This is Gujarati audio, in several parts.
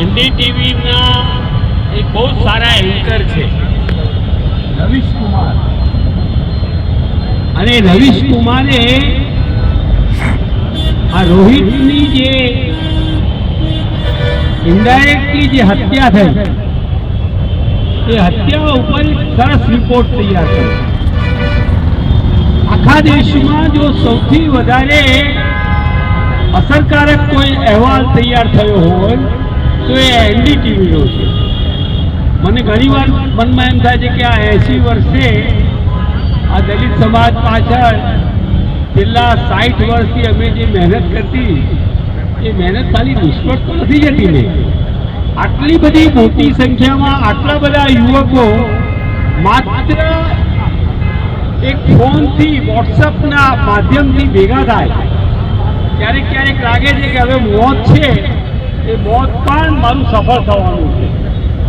એનડીટીવીના એક બહુ સારા એન્કર છે. રવિશ કુમાર. અને રવિશ કુમારે આ રોહિતની જે ઇન્ડાયરેક્ટલી જે હત્યા થઈ એ હત્યા ઉપર સરસ રિપોર્ટ તૈયાર કર્યો આખા દેશમાં જો સૌથી વધારે અસરકારક કોઈ અહેવાલ તૈયાર થયો હોય તો એ એનડીટીવીનો છે. મને ઘણીવાર મનમાં એમ થાય છે કે આ એંસી વર્ષે આ દલિત સમાજ પાછળ છેલ્લા સાઠ વર્ષથી અમે જે મહેનત કરતી, એ મહેનત ખાલી નિષ્ફળ તો નથી જતી ને. આટલી બધી મોટી સંખ્યામાં આટલા બધા યુવકો માત્ર એક ફોનથી વોટ્સઅપના માધ્યમથી ભેગા થાય. ક્યારેક ક્યારેક લાગે છે કે હવે મોત છે. એ મોત પણ મારું સફળ થવાનું છે.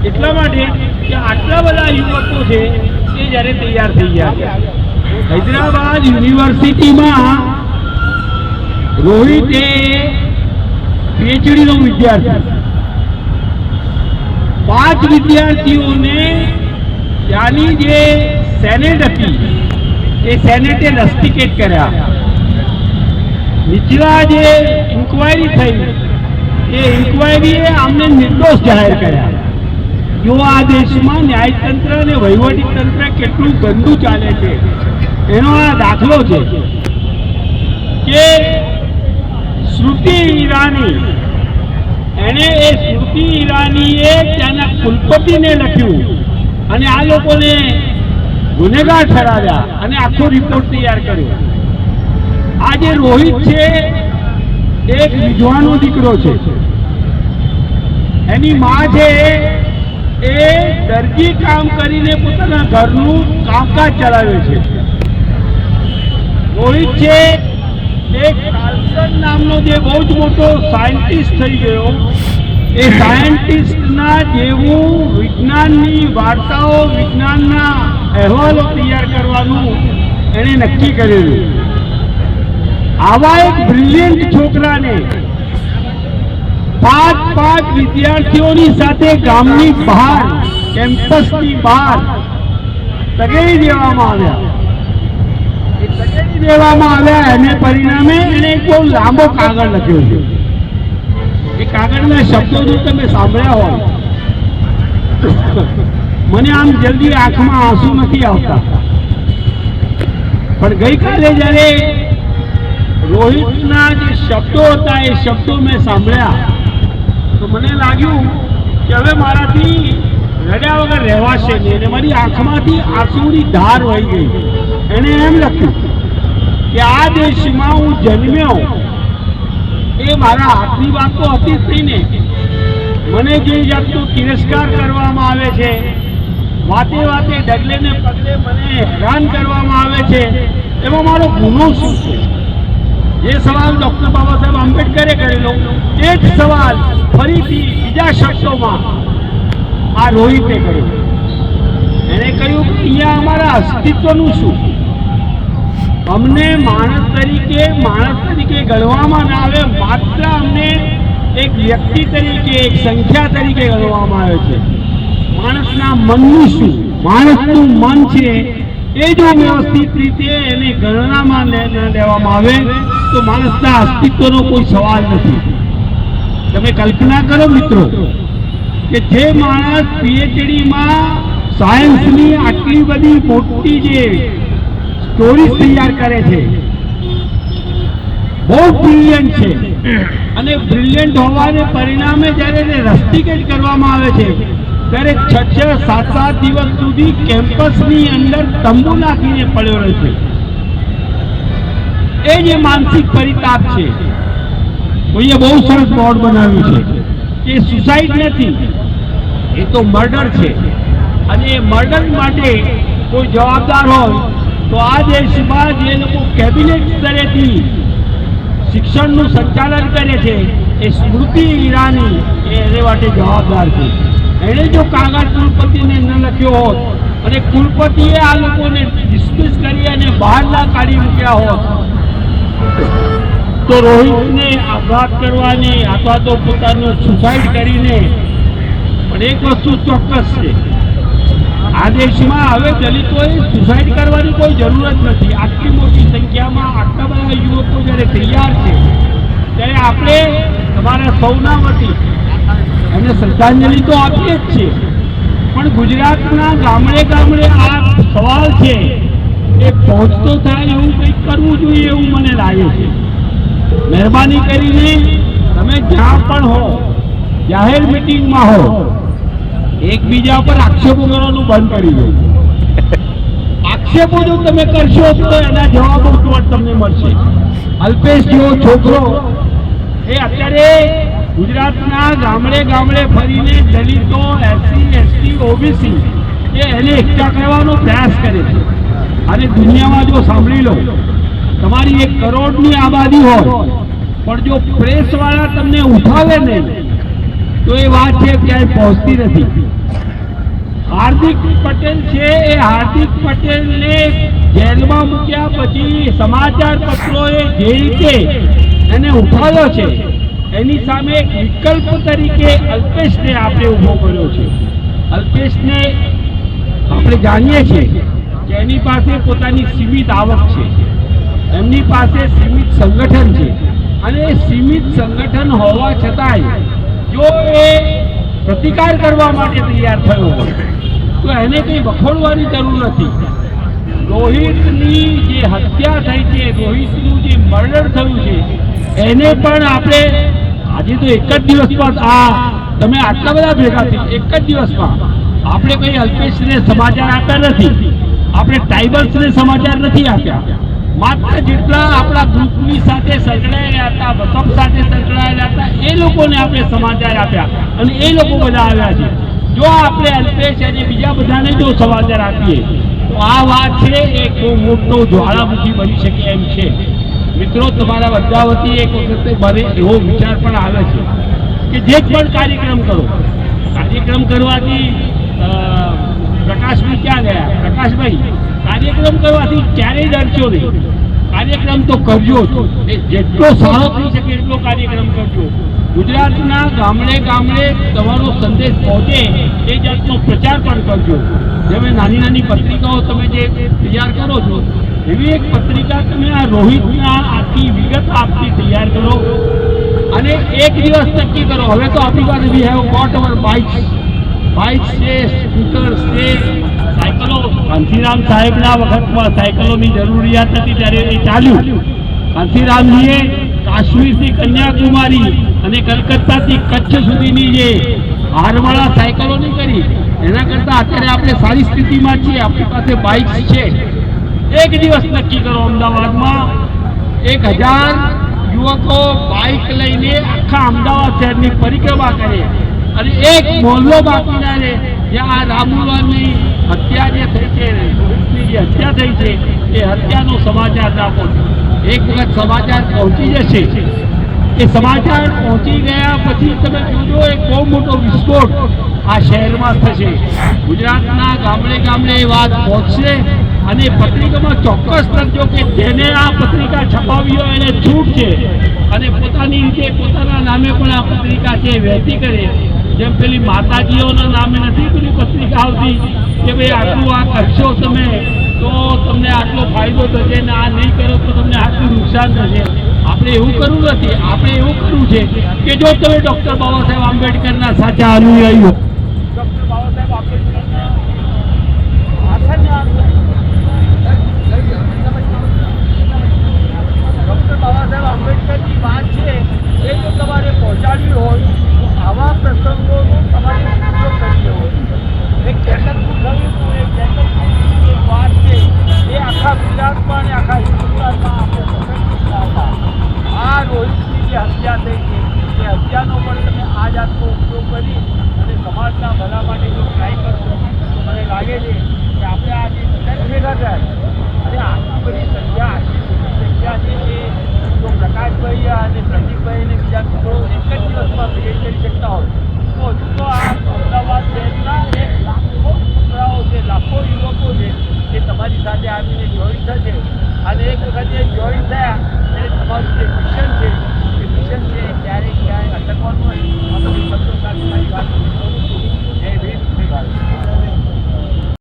એટલા માટે કે આટલા બધા યુવકો છે એ જ્યારે તૈયાર થઈ ગયા છે. હૈદરાબાદ યુનિવર્સિટીમાં રોહિત એ પીએચડીનો વિદ્યાર્થી. પાંચ વિદ્યાર્થીઓને ત્યાંની જે સેનેટ હતી, એ સેનેટે રસ્ટિકેટ કર્યા. નીચલા જે ઇન્કવાયરી થઈ એ ઇન્કવાયરીએ અમને નિર્દોષ જાહેર કર્યા. જો આ દેશમાં ન્યાયતંત્ર અને વહીવટી તંત્ર કેટલું ગંદુ ચાલે છે, એનો આ દાખલો છે કે શ્રુતિ ઈરાની એણે એ શ્રુતિ ઈરાનીએ તેના કુલપતિને લખ્યું અને આ લોકોને ગુનેગાર ઠરાવ્યા અને આખો રિપોર્ટ તૈયાર કર્યો. આ જે રોહિત છે, એક વિધવાનો દીકરો છે. એની માં છે એ દરજી કામ કરીને પોતાના ઘરનું કામકાજ ચલાવે છે. રોહિત છે એ કાર્લસન નામનો જે બહુ જ મોટો સાયન્ટિસ્ટ થઈ ગયો. એ સાયન્ટિસ્ટના જેવું વિજ્ઞાનની વાર્તાઓ, વિજ્ઞાનના અહેવાલો તૈયાર કરવાનું એણે નક્કી કરેલું. આવા એક બ્રિલિયન્ટ છોકરાને પાંચ પાંચ વિદ્યાર્થીઓની સાથે ગામની બહાર, કેમ્પસની બહાર તગેડી દેવામાં આવ્યા. દેવામાં આવ્યા એને પરિણામે એને એક બહુ લાંબો કાગળ લખ્યો છે. એ કાગળના શબ્દો જો તમે સાંભળ્યા હોય. મને આમ જલ્દી આંખમાં આંસુ નથી આવતા. પણ ગઈકાલે જ્યારે રોહિતના જે શબ્દો હતા, એ શબ્દો મેં સાંભળ્યા. તો મને લાગ્યું કે હવે મારાથી રડ્યા વગર રહેવાશે નહીં. અને મારી આંખમાંથી આંસુની ધાર વહી ગઈ. એણે એમ લખ્યું કે આ દેશમાં હું જન્મ્યો. એ મારા હાથની વાત તો હતી જ નહીં ને. મને જે જાતનો તિરસ્કાર કરવામાં આવે છે, વાતે વાતે, ડગલે ને પગલે મને હેરાન કરવામાં આવે છે, એમાં મારો ગુનો શું છે? જે સવાલ ડૉક્ટર બાબા સાહેબ એ જ સવાલ ફરીથી બીજા શબ્દોમાં આ રોહિતે કર્યો એણે કહ્યું કે અહીંયા અમારા અસ્તિત્વનું શું? અમને માણસ તરીકે માણસ તરીકે ગણવામાં ના આવે, માત્ર અમને એક વ્યક્તિ તરીકે, એક સંખ્યા તરીકે ગણવામાં આવે છે. માણસના મનનું શું? માણસનું મન છે એ જો વ્યવસ્થિત રીતે એને ગણનામાં લેવામાં આવે, તો માણસના અસ્તિત્વનો કોઈ સવાલ નથી. તમે કલ્પના કરો મિત્રો કે જે માણસ પીએચડીમાં સાયન્સની આટલી બધી મોટી જે સ્ટોરીઝ તૈયાર કરે છે, બહુ બ્રિલિયન્ટ છે. અને બ્રિલિયન્ટ હોવાને પરિણામે જ્યારે એને રસ્ટિકેટ કરવામાં આવે છે, ત્યારે છ છ સાત સાત દિવસ સુધી કેમ્પસની અંદર તંબુ નાખીને પડ્યો રહે છે. એ જે માનસિક પરિતાપ છે. કોઈએ બહુ સરસ બોર્ડ બનાવ્યું છે. એ સુસાઇડ નથી. એ તો મર્ડર છે. અને એ મર્ડર માટે કોઈ જવાબદાર હોય તો આ દેશમાં જે લોકો કેબિનેટ સ્તરેથી શિક્ષણનું સંચાલન કરે છે, એ સ્મૃતિ ઈરાની એને માટે જવાબદાર છે. એણે જો કાગળ કુલપતિને ન લખ્યો હોત અને કુલપતિએ આ લોકોને ડિસ્મિસ કરી અને બહાર ના કાઢી મૂક્યા હોત. તો રોહિતને આઘાત કરવાની અથવા તો પોતાનું સુસાઇડ કરીને પણ એક વસ્તુ ચોક્કસ છે. આ દેશમાં હવે દલિતોએ સુસાઇડ કરવાની કોઈ જરૂર જ નથી. આટલી મોટી સંખ્યામાં આટલા બધા યુવકો જ્યારે તૈયાર છે, ત્યારે આપણે તમારા સૌના વતી એને શ્રદ્ધાંજલિ તો આપીએ જ છીએ. પણ ગુજરાતના ગામડે ગામડે આ સવાલ છે, એ પહોંચતો થાય એવું કંઈક કરવું જોઈએ એવું મને લાગે છે. મહેરબાની કરીને તમે જ્યાં પણ હો, જાહેર મિટિંગમાં હો, એકબીજા પર આક્ષેપો કરવાનું બંધ કરી દો. આક્ષેપો જો તમે કરશો તો એના જવાબો પણ તમને મળશે. અલ્પેશ જેવો છોકરો, એ અત્યારે ગુજરાતના ગામડે ગામડે ફરીને દલિતો, એસસી, એસટી, ઓબીસી, એ એને એકઠા કરવાનો પ્રયાસ કરે છે. અને દુનિયામાં જો સાંભળી લો તમારી એક કરોડની આબાદી હોય, પણ જો પ્રેસવાળા તમને ઉઠાવે ને તો એ વાત છે ક્યાંય પહોંચતી નથી. હાર્દિક પટેલ છે, એ હાર્દિક પટેલને જેલમાં મૂક્યા પછી સમાચાર પત્રોએ જે રીતે એને ઉઠાવ્યો છે, એની સામે એક વિકલ્પ તરીકે અલ્પેશને આપણે ઊભો કર્યો છે. અલ્પેશને આપણે જાણીએ છીએ કે એની પાસે પોતાની સીમિત આવક છે. એમની પાસે સીમિત સંગઠન છે. અને સીમિત સંગઠન હોવા છતાંય જો એ પ્રતિકાર કરવા માટે તૈયાર થયો હોય, તો એને કંઈ વખોડવાની જરૂર નથી. રોહિતની જે હત્યા થઈ છે, રોહિતનું જે મર્ડર થયું છે, એને પણ આપણે આજે તો એક જ દિવસમાં આ તમે આટલા બધા ભેગા થઈ એક જ દિવસમાં આપણે કોઈ અલ્પેશને સમાચાર આપ્યા નથી. આપણે ટ્રાઇબલ્સને સમાચાર નથી આપ્યા. માત્ર જેટલા આપણા ગ્રુપની સાથે સંકળાયેલા હતા વસપ સાથે સંકળાયેલા હતા, એ લોકોને આપણે સમાચાર આપ્યા. અને એ લોકો બધા આવ્યા છે. જો આપણે અલ્પેશ અને બીજા બધાને જો સમાચાર આપીએ, તો આ વાત છે એ બહુ મોટો જ્વાળામુખી બની શકે એમ છે. મિત્રો, તમારા બધા વતી એક વખતે મને એવો વિચાર પણ આવે છે કે જે પણ કાર્યક્રમ કરો, કાર્યક્રમ કરવાથી અ, પ્રકાશભાઈ ક્યાં ગયા? પ્રકાશભાઈ કાર્યક્રમ કરવાથી ક્યારેય ડરશો નહીં. કાર્યક્રમ તો કરજો જેટલો સારો થઈ શકે એટલો કાર્યક્રમ કરજો. ગુજરાતના ગામડે ગામડે તમારો સંદેશ પહોંચે એ જાતનો પ્રચાર પણ કરજો. જેમ નાની નાની પત્રિકાઓ તમે જે તૈયાર કરો છો એવી એક પત્રિકા તમે આ રોહિતના આખી વિગત આપતી તૈયાર કરો. અને એક દિવસ નક્કી કરો હવે તો આપણી પાસે we have what our bikes bikes છે, સ્કૂટર છે, સાયકલો. કાંતિરામ સાહેબના વખતમાં સાયકલોની જરૂરિયાત હતી ત્યારે એ ચાલ્યું. કાંતિરામજીએ કાશ્મીરથી કન્યાકુમારી અને કલકત્તાથી કચ્છ સુધીની જે હારવાળા નહીં કરી, એના કરતાં અત્યારે આપણે સારી સ્થિતિમાં છીએ. આપણી પાસે બાઇક છે. એક દિવસ નક્કી કરો, અમદાવાદમાં એક હજાર યુવકો બાઇક લઈને આખા અમદાવાદ શહેરની પરિક્રમા કરે. અને એક મોહલ્લો બાકી ના રહે જે આ રામુલાની હત્યા જે થઈ છે જે હત્યા થઈ છે, એ હત્યાનો સમાચાર ના પહોંચે એક વખત સમાચાર પહોંચી જશે. એ સમાચાર પહોંચી ગયા પછી તમે જોજો, એક બહુ મોટો વિસ્ફોટ આ શહેરમાં થશે. ગુજરાતના ગામડે ગામડે એ વાત પહોંચશે. અને પત્રિકામાં ચોક્કસ લખજો કે જેને આ પત્રિકા છપાવી હોય એને છૂટ છે. અને પોતાની રીતે પોતાના નામે પણ આ પત્રિકા છે વહેતી કરે. જેમ પેલી માતાજીઓના નામે નથી પેલી પત્રિકા આવતી કે ભાઈ આટલું આ કરશો તમે, તો તમને આટલો ફાયદો થશે ને આ નહીં કરો તો તમને આટલું નુકસાન થશે. આપણે એવું કરવું નથી. આપણે એવું કરવું છે કે જો તમે ડૉક્ટર બાબા સાહેબ આંબેડકરના સાચા અનુયાયીઓ. ડૉક્ટર બાબા સાહેબ આંબેડકરના